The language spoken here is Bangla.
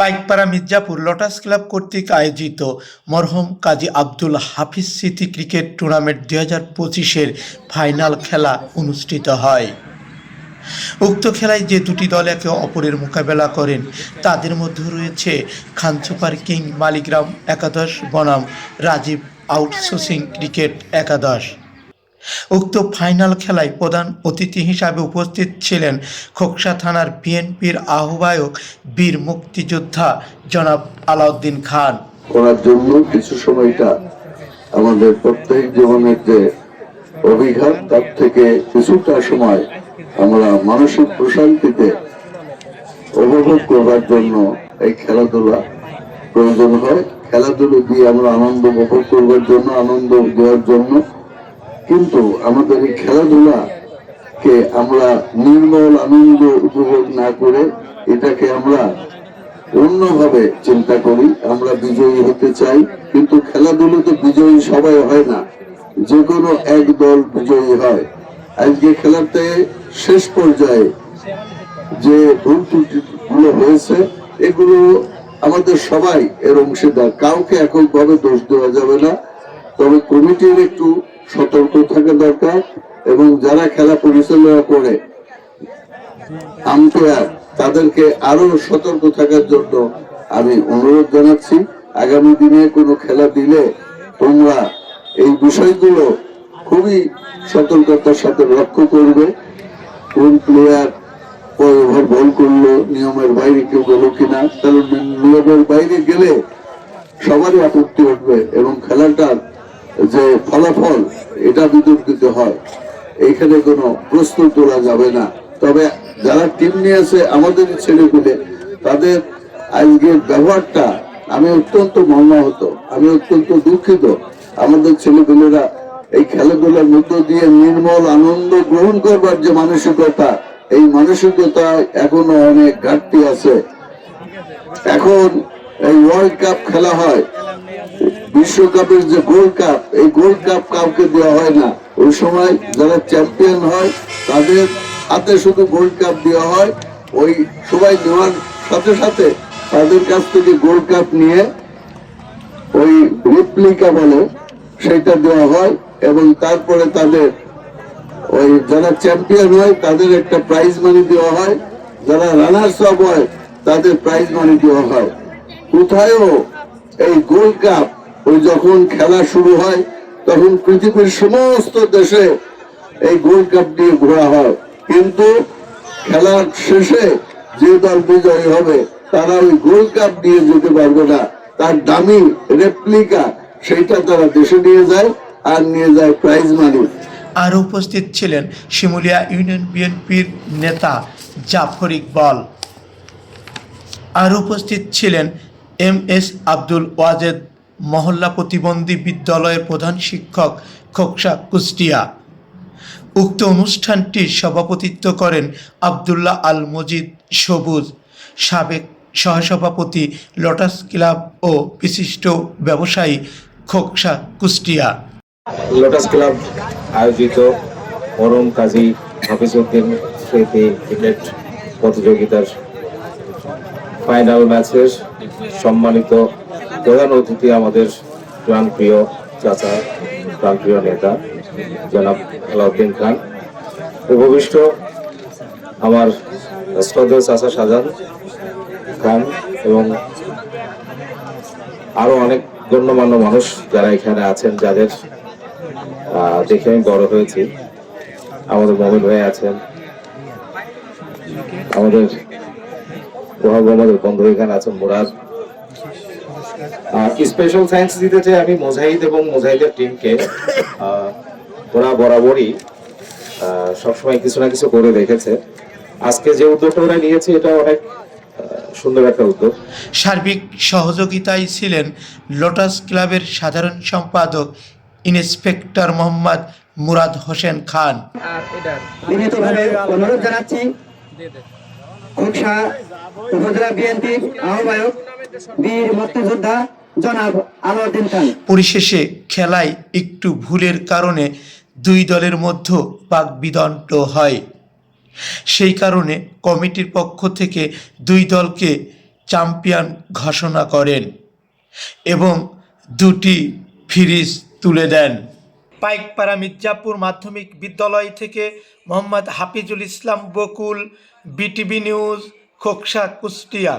পাইকপাড়া মির্জাপুর লটাস ক্লাব কর্তৃক আয়োজিত মরহম কাজী আব্দুল হাফিজ স্মৃতি ক্রিকেট টুর্নামেন্ট দুই হাজার পঁচিশের ফাইনাল খেলা অনুষ্ঠিত হয়। উক্ত খেলায় যে দুটি দল একে অপরের মোকাবেলা করেন, তাদের মধ্যে রয়েছে খানসুপার কিং মালিগ্রাম একাদশ, বনাম রাজীব আউটসোর্সিং ক্রিকেট একাদশ। উক্ত ফাইনাল খেলায় প্রধান অতিথি হিসাবে উপস্থিত ছিলেন খোকসা থানার বিএনপির আহ্বায়ক বীর মুক্তিযোদ্ধা জনাব আলাউদ্দিন খান। করার জন্য কিছু সময়টা আমাদের প্রত্যেক জীবনের যে অভিঘাত, তার থেকে কিছুটা সময় আমরা মানসিক প্রশান্তিতে উপভোগ করবার জন্য এই খেলাধুলা প্রয়োজন হয়। খেলাধুলো দিয়ে আমরা আনন্দ উপভোগ করবার জন্য, আনন্দ দেওয়ার জন্য কিন্তু আমাদের এই খেলাধুলা কে আমরা নির্মল আনন্দ উপভোগ না করে এটাকে আমরা অন্যভাবে চিন্তা করি, আমরা বিজয়ী হতে চাই। কিন্তু খেলাধুলোতে বিজয়ী সবাই হয় না। যে কোনো এক দল বিজয়ী হয়। আজকে খেলাতে শেষ পর্যায়ে যে ভুল ত্রুটিগুলো হয়েছে, এগুলো আমাদের সবাই এর অংশীদার। কাউকে এককভাবে দোষ দেওয়া যাবে না। তবে কমিটির একটু সতর্ক থাকা দরকার এবং যারা খেলা পরিচালনা করে আম্পায়ার তাদেরকে আরও সতর্ক থাকার জন্য আমি অনুরোধ জানাচ্ছি, আগামী দিনে কোনো খেলা দিলে তোমরা এই বিষয়গুলো খুবই সতর্কতার সাথে লক্ষ্য করবে। কোন প্লেয়ার কয় ওভার বল করল, নিয়মের বাইরে কেউ গেল কিনা, কারণ নিয়মের বাইরে গেলে সবারই আপত্তি উঠবে এবং খেলাটার যে ফলাফল, এটা বিতর্কিত হয়। এইখানে কোনো প্রশ্ন তোলা যাবে না। তবে যারা টিম নিয়েছে আমাদের ছেলেগুলো তাদের আজকের ব্যবহারটা আমি অত্যন্ত মর্মাহত, আমি অত্যন্ত দুঃখিত। আমাদের ছেলেগুলোরা এই খেলাধুলার মধ্য দিয়ে নির্মল আনন্দ গ্রহণ করবার যে মানসিকতা, এই মানসিকতা এখনও অনেক ঘাটতি আছে। এখন এই ওয়ার্ল্ড কাপ খেলা হয়। বিশ্বকাপের যে গোল্ড কাপ এই গোল্ড কাপ কাউকে দেওয়া হয় না। ওই সময় যারা চ্যাম্পিয়ন হয়, তাদের হাতে শুধু গোল্ড কাপ দেওয়া হয়। ওই সবাই নেওয়ার সাথে সাথে তাদের কাছ থেকে গোল্ড কাপ নিয়ে ওই রিপ্লিকা বলে সেটা দেওয়া হয় এবং তারপরে তাদের ওই যারা চ্যাম্পিয়ন হয়, তাদের একটা প্রাইজ মানি দেওয়া হয়। যারা রানার্স আপ হয়, তাদের প্রাইজ মানি দেওয়া হয়। কোথায়ও এই গোল্ড কাপ ওই যখন খেলা শুরু হয়, তখন পৃথিবীর সমস্ত দেশে এই গোল্ড কাপ নিয়ে ঘোরা হয়। কিন্তু খেলার শেষে যে দল বিজয়ী হবে, তারা ওই গোল্ড কাপ নিয়ে যেতে পারবে না। তার দামি রেপ্লিকা সেইটা তারা দেশে নিয়ে যায় আর নিয়ে যায় প্রাইজ মানি আর উপস্থিত ছিলেন শিমুলিয়া ইউনিয়ন বিএনপির নেতা জাফর ইকবাল। আর উপস্থিত ছিলেন এম এস আব্দুল ওয়াজেদ মহল্লা প্রতিবন্ধী বিদ্যালয়ের প্রধান শিক্ষক খোকসা কুষ্টিয়া। উক্ত অনুষ্ঠানটির সভাপতিত্ব করেন আবদুল্লাহ আল মজিদ সবুজ, সাবেক সহসভাপতি লটাস ক্লাব ও বিশিষ্ট ব্যবসায়ী খোকসা কুষ্টিয়া। লোটাস ক্লাব আয়োজিত মরম কাজী হাফিজউদ্দিন স্মৃতি ক্রিকেট প্রতিযোগিতার ফাইনাল ম্যাচের সম্মানিত প্রধান অতিথি আমাদের প্রাণপ্রিয় চাচা, প্রাণপ্রিয় নেতা, জনাব আলাউদ্দিন খান। উপবিষ্ট আমার শ্রদ্ধেয় চাচা শাহজাহান খান এবং আরও অনেক গণ্যমান্য মানুষ যারা এখানে আছেন, যাদের দেখে আমি বড় হয়েছি। আমাদের মোবাইল ভাই আছেন। আমাদের বন্ধু এখানে আছেন মুরাদ। স্পেশাল থ্যাঙ্কস দিতে চাই আমি মোজাহিদ এবং মোজাহিদের টিমকে ওরা বরাবরই সবসময় কিছু না কিছু করে রেখেছে আজকে যে উদ্যোগটা ওরা নিয়েছে এটা অনেক সুন্দর একটা উদ্যোগ। সার্বিক সহযোগিতায় ছিলেন লোটাস ক্লাবের সাধারণ সম্পাদক ইন্সপেক্টর মোহাম্মদ মুরাদ হোসেন খান। অনুরোধ জানাচ্ছি। খোকসা উপজেলা বিএনপির আহ্বায়ক, বীর মুক্তিযোদ্ধা জনাব আলাউদ্দিন খান। পরিশেষে খেলায় একটু ভুলের কারণে দুই দলের মধ্যে বাকবিদণ্ড হয়। সেই কারণে কমিটির পক্ষ থেকে দুই দলকে চ্যাম্পিয়ন ঘোষণা করেন এবং দুটি ফ্রিজ তুলে দেন। পাইকপাড়া মির্জাপুর মাধ্যমিক বিদ্যালয় থেকে মোহাম্মদ হাফিজুল ইসলাম বকুল বিটিভি নিউজ খোকসা কুষ্টিয়া।